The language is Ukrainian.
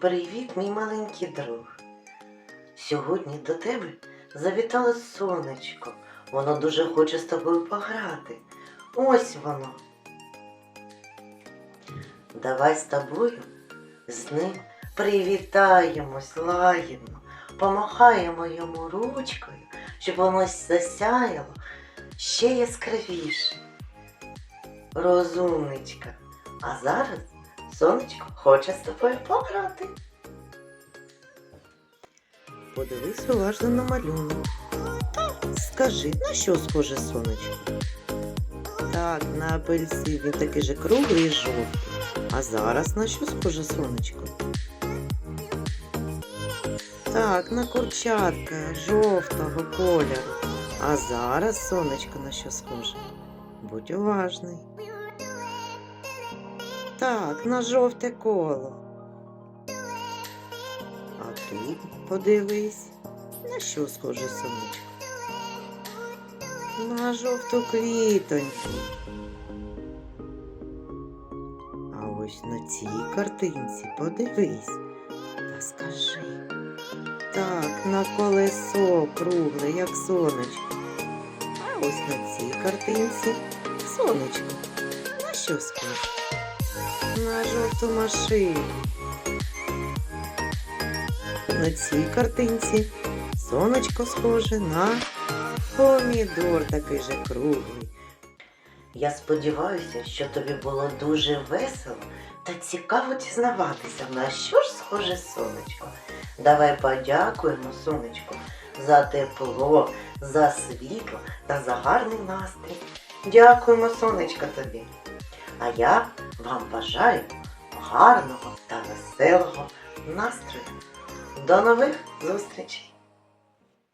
Привіт, мій маленький друг. Сьогодні до тебе завітало сонечко. Воно дуже хоче з тобою пограти. Ось воно. Давай з тобою з ним привітаємось лагідно, помахаємо йому ручкою, щоб воно засяяло ще яскравіше. Розумничка. А зараз сонечко хоче з тобою пограти. Подивись уважно на малюнок. Скажи, на що схоже сонечко? Так, на апельсин він такий же круглий і жовтий. А зараз на що схоже сонечко? Так, на курчатка жовтого кольору. А зараз сонечко на що схоже? Будь уважний. Так, на жовте коло. А тут подивись, на що схоже сонечко? На жовту квітоньку. А ось на цій картинці подивись та скажи. Так, на колесо кругле, як сонечко. А ось на цій картинці сонечко. На що схоже? На жовту машину. На цій картинці сонечко схоже на помідор такий же круглий. Я сподіваюся, що тобі було дуже весело та цікаво дізнаватися, на що ж схоже сонечко. Давай подякуємо сонечку за тепло, за світло та за гарний настрій. Дякуємо, сонечко, тобі. А я вам бажаю гарного та веселого настрою. До нових зустрічей!